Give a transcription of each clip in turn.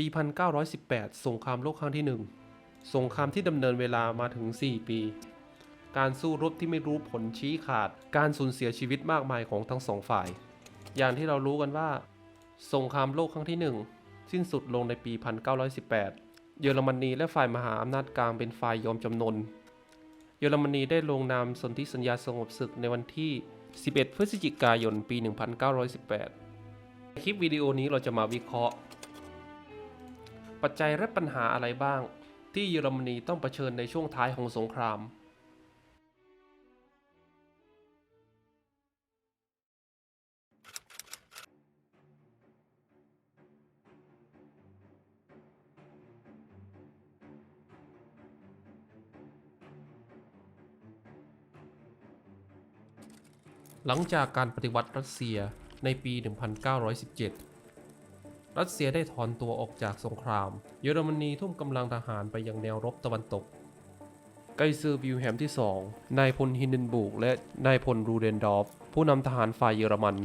ปี 1918 สงครามโลกครั้งที่หนึ่งสงครามที่ดำเนินเวลามาถึง 4 ปี การสู้รบที่ไม่รู้ผลชี้ขาด การสูญเสียชีวิตมากมายของทั้งสองฝ่าย อย่างที่เรารู้กันว่า สงครามโลกครั้งที่หนึ่งสิ้นสุดลงในปี 1918 เยอรมนีและฝ่ายมหาอำนาจกลางเป็นฝ่ายยอมจำนน เยอรมนีได้ลงนามสนธิสัญญาสงบศึกในวันที่ 11 พฤศจิกายน ปี 1918ในคลิปวิดีโอนี้เราจะมาวิเคราะห์ ปัจจัยและปัญหาอะไรบ้าง ที่เยอรมนีต้องเผชิญในช่วงท้ายของสงครามหลังจากการปฏิวัติรัสเซียในปี 1917 รัสเซียได้ถอนตัวออกจากสงคราม เยอรมนีทุ่มกำลังทหารไปยังแนวรบตะวันตก ไกเซอร์วิลแฮมที่ 2 นายพลฮินเดนบุกและนายพลรูเดนดอฟ ผู้นำทหารฝ่ายเยอรมัน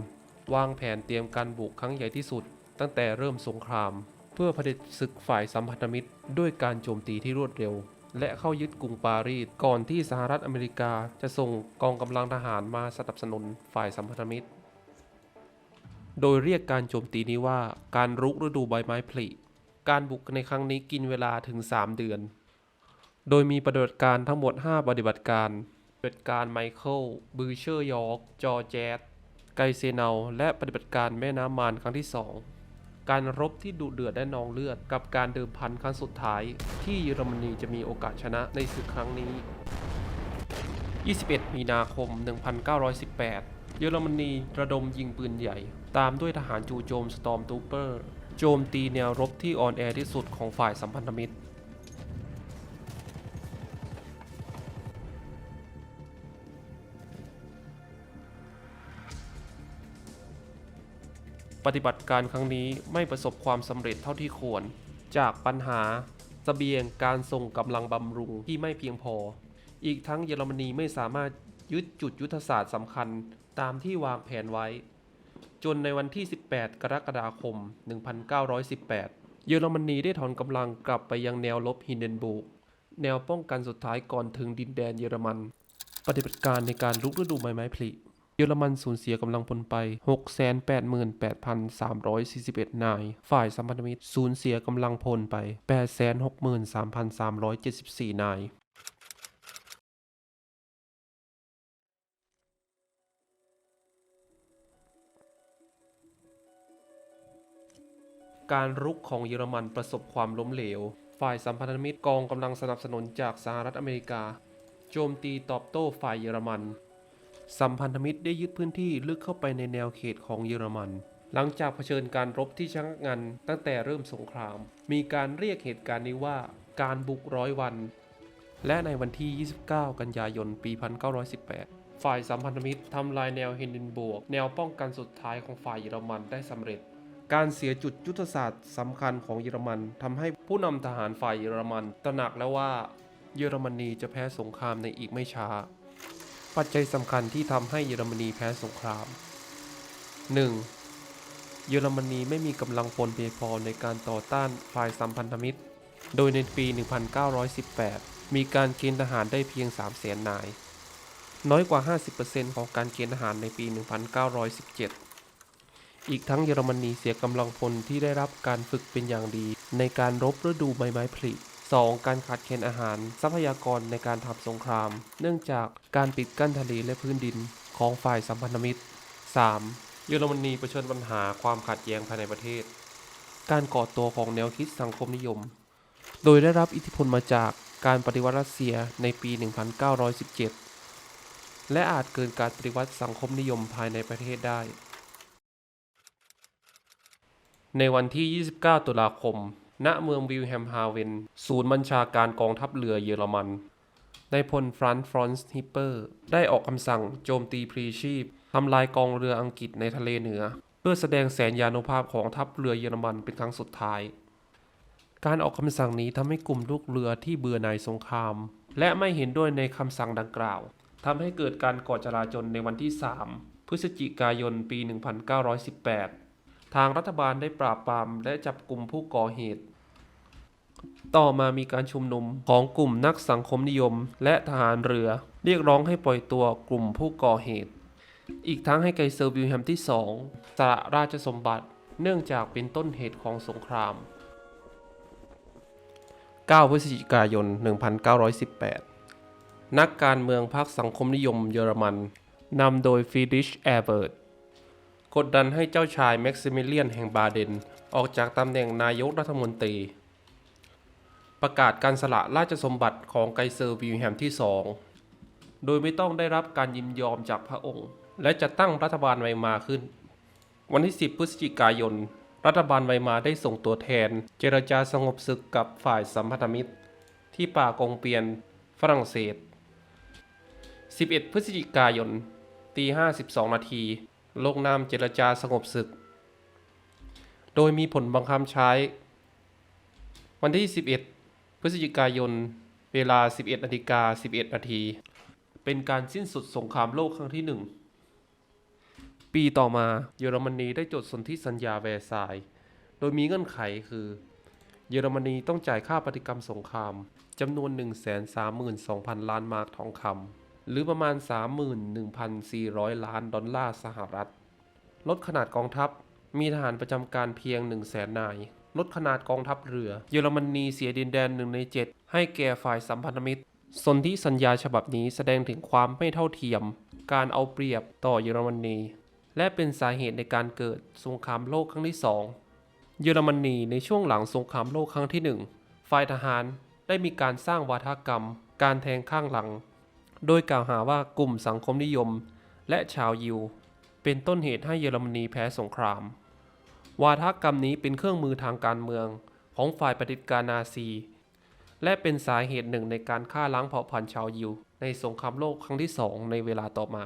วางแผนเตรียมการบุกครั้งใหญ่ที่สุด ตั้งแต่เริ่มสงคราม เพื่อเผด็จศึกฝ่ายสัมพันธมิตร ด้วยการโจมตีที่รวดเร็ว และเข้ายึดกรุงปารีสก่อนที่สหรัฐอเมริกาจะส่งกองกำลังทหารมาสนับสนุนฝ่ายสัมพันธมิตร โดยเรียกการโจมตีนี้ว่าการรุกฤดูใบไม้ผลิ การบุกในครั้งนี้กินเวลาถึง 3 เดือน โดยมีปฏิบัติการทั้งหมด 5 ปฏิบัติการปฏิบัติการไมเคิลบือเชอร์ยอร์กจอแจสไกเซเนาและปฏิบัติการแม่น้ำมานครั้งที่ 2 การรบที่ดุเดือดและนองเลือดกับการเดิมพันครั้งสุดท้าย ที่เยอรมนีจะมีโอกาสชนะในศึกครั้งนี้ 21 มีนาคม 1918 เยอรมนีระดมยิงปืนใหญ่ ตามด้วยทหารจู่โจมสตอมตูเปอร์ โจมตีแนวรบที่อ่อนแอที่สุดของฝ่ายสัมพันธมิตร ปฏิบัติการครั้งนี้ไม่ประสบความสำเร็จเท่าที่ควร จากปัญหาสเสบียงการส่งกำลังบำรุงที่ไม่เพียงพอ อีกทั้งเยอรมนีไม่สามารถยึดจุดยุทธศาสตร์สำคัญ ตามที่วางแผนไว้ จนในวันที่ 18 กรกฎาคม 1918 เยอรมนีได้ถอนกำลังกลับไปยังแนวรบฮินเดนบูกแนวป้องกันสุดท้ายก่อนถึงดินแดนเยอรมัน ปฏิบัติการในการลุกฤดูใบไม้ผลิเยอรมันสูญเสียกำลังพลไป 688,341 นาย ฝ่ายสัมพันธมิตรสูญเสียกำลังพลไป 863,374 นาย การรุกของเยอรมันประสบความล้มเหลว ฝ่ายสัมพันธมิตรกองกำลังสนับสนุนจากสหรัฐอเมริกา โจมตีตอบโต้ฝ่ายเยอรมัน สัมพันธมิตรได้ยึดพื้นที่ลึกเข้าไปในแนวเขตของเยอรมัน หลังจากเผชิญการรบที่ชะงักงันตั้งแต่เริ่มสงคราม มีการเรียกเหตุการณ์นี้ว่าการบุกร้อยวัน และในวันที่ 29 กันยายน ปี 1918ฝ่ายสัมพันธมิตรทำลายแนวเฮนเดนบวก แนวป้องกันสุดท้ายของฝ่ายเยอรมันได้สำเร็จ การเสียจุดยุทธศาสตร์สำคัญของเยอรมันทำให้ผู้นำทหารฝ่ายเยอรมันตระหนักแล้วว่าเยอรมนีจะแพ้สงครามในอีกไม่ช้า ปัจจัยสำคัญที่ทำให้เยอรมนีแพ้สงคราม 1. เยอรมนีไม่มีกำลังพลเพียงพอในการต่อต้านฝ่ายสัมพันธมิตร โดยในปี 1918 มีการเกณฑ์ทหารได้เพียง3 0 0แสนนาย น้อยกว่า 50%ของการเกณฑ์ทหารในปี 1917 อีกทั้งเยอรมนีเสียกำลังพลที่ได้รับการฝึกเป็นอย่างดี ในการรบฤดูใบไม้ผลิ 2. การขาดแคลนอาหาร ทรัพยากรในการทำสงคราม เนื่องจากการปิดกั้นทะเลและพื้นดินของฝ่ายสัมพันธมิตร 3. เยอรมนีเผชิญปัญหาความขัดแย้งภายในประเทศ การก่อตัวของแนวคิดสังคมนิยม โดยได้รับอิทธิพลมาจากการปฏิวัติรัสเซียในปี 1917 และอาจเกินการปฏิวัติสังคมนิยมภายในประเทศได้ ในวันที่ 29 ตุลาคม ณ เมืองวิลแฮมฮาเวน ศูนย์บัญชาการกองทัพเรือเยอรมัน นายพลฟรานซ์ฟรอนซ์ฮิปเปอร์ ได้ออกคำสั่งโจมตีพลีชีพ ทำลายกองเรืออังกฤษในทะเลเหนือ เพื่อแสดงแสนยานุภาพของทัพเรือเยอรมันเป็นครั้งสุดท้าย การออกคำสั่งนี้ทำให้กลุ่มลูกเรือที่เบื่อหน่ายสงคราม และไม่เห็นด้วยในคำสั่งดังกล่าวทำให้เกิดการก่อจราจลในวันที่ 3 พฤศจิกายนปี 1918 ทางรัฐบาลได้ปราบปรามและจับกลุ่มผู้ก่อเหตุ ต่อมามีการชุมนุมของกลุ่มนักสังคมนิยม และทหารเรือ เรียกร้องให้ปล่อยตัวกลุ่มผู้ก่อเหตุ อีกทั้งให้ไกเซอร์วิลแฮมที่สองสละราชสมบัติ เนื่องจากเป็นต้นเหตุของสงคราม 9 พฤศจิกายน 1918 นักการเมืองพรรคสังคมนิยมเยอรมันนำโดยฟรีดริชแอร์เบิร์ต กดดันให้เจ้าชายแม็กซิมิเลียนแห่งบาเดน ออกจากตำแหน่งนายกรัฐมนตรี ประกาศการสละราชสมบัติของไกเซอร์วิลแฮมที่สองโดยไม่ต้องได้รับการยินยอมจากพระองค์ และจะตั้งรัฐบาลไวมาขึ้น วันที่ 10 พฤศจิกายน รัฐบาลไวมาได้ส่งตัวแทน เจรจาสงบศึกกับฝ่ายสัมพันธมิตร ที่ป่ากงเปียน ฝรั่งเศส 11 พฤศจิกายนตี52นาที ลงนามเจรจาสงบศึก โดยมีผลบังคับใช้ วันที่ 11 พฤศจิกายน เวลา 11นาฬิกา11นาทีเป็นการสิ้นสุดสงครามโลกครั้งที่หนึ่งปีต่อมาเยอรมนีได้จดสนธิสัญญาแวร์ซายน์โดยมีเงื่อนไขคือ เยอรมนีต้องจ่ายค่าปฏิกรรมสงครามจำนวน 132,000 ล้านมาร์กทองคำ หรือประมาณ 31,400 ล้านดอลลาร์สหรัฐ ลดขนาดกองทัพ มีทหารประจำการเพียง 1 0 0 0 0แสนนาย ลดขนาดกองทัพเรือ เยอรมนีเสียดินแดนหนึ่งใน 7 ให้แก่ฝ่ายสัมพันธมิตร สนธิสัญญาฉบับนี้แสดงถึงความไม่เท่าเทียม การเอาเปรียบต่อเยอรมนี และเป็นสาเหตุในการเกิดสงครามโลกครั้งที่สอง เยอรมนีในช่วงหลังสงครามโลกครั้งที่หนึ่งฝ่ายทหารได้มีการสร้างวาทกรรม การแทงข้างหลัง โดยกล่าวหาว่ากลุ่มสังคมนิยม และชาวยิว เป็นต้นเหตุให้เยอรมนีแพ้สงคราม วาทกรรมนี้เป็นเครื่องมือทางการเมืองของฝ่ายปฏิบัติการนาซี และเป็นสาเหตุหนึ่งในการฆ่าล้างเผ่าพันธุ์ชาวยิว ในสงครามโลกครั้งที่สองในเวลาต่อมา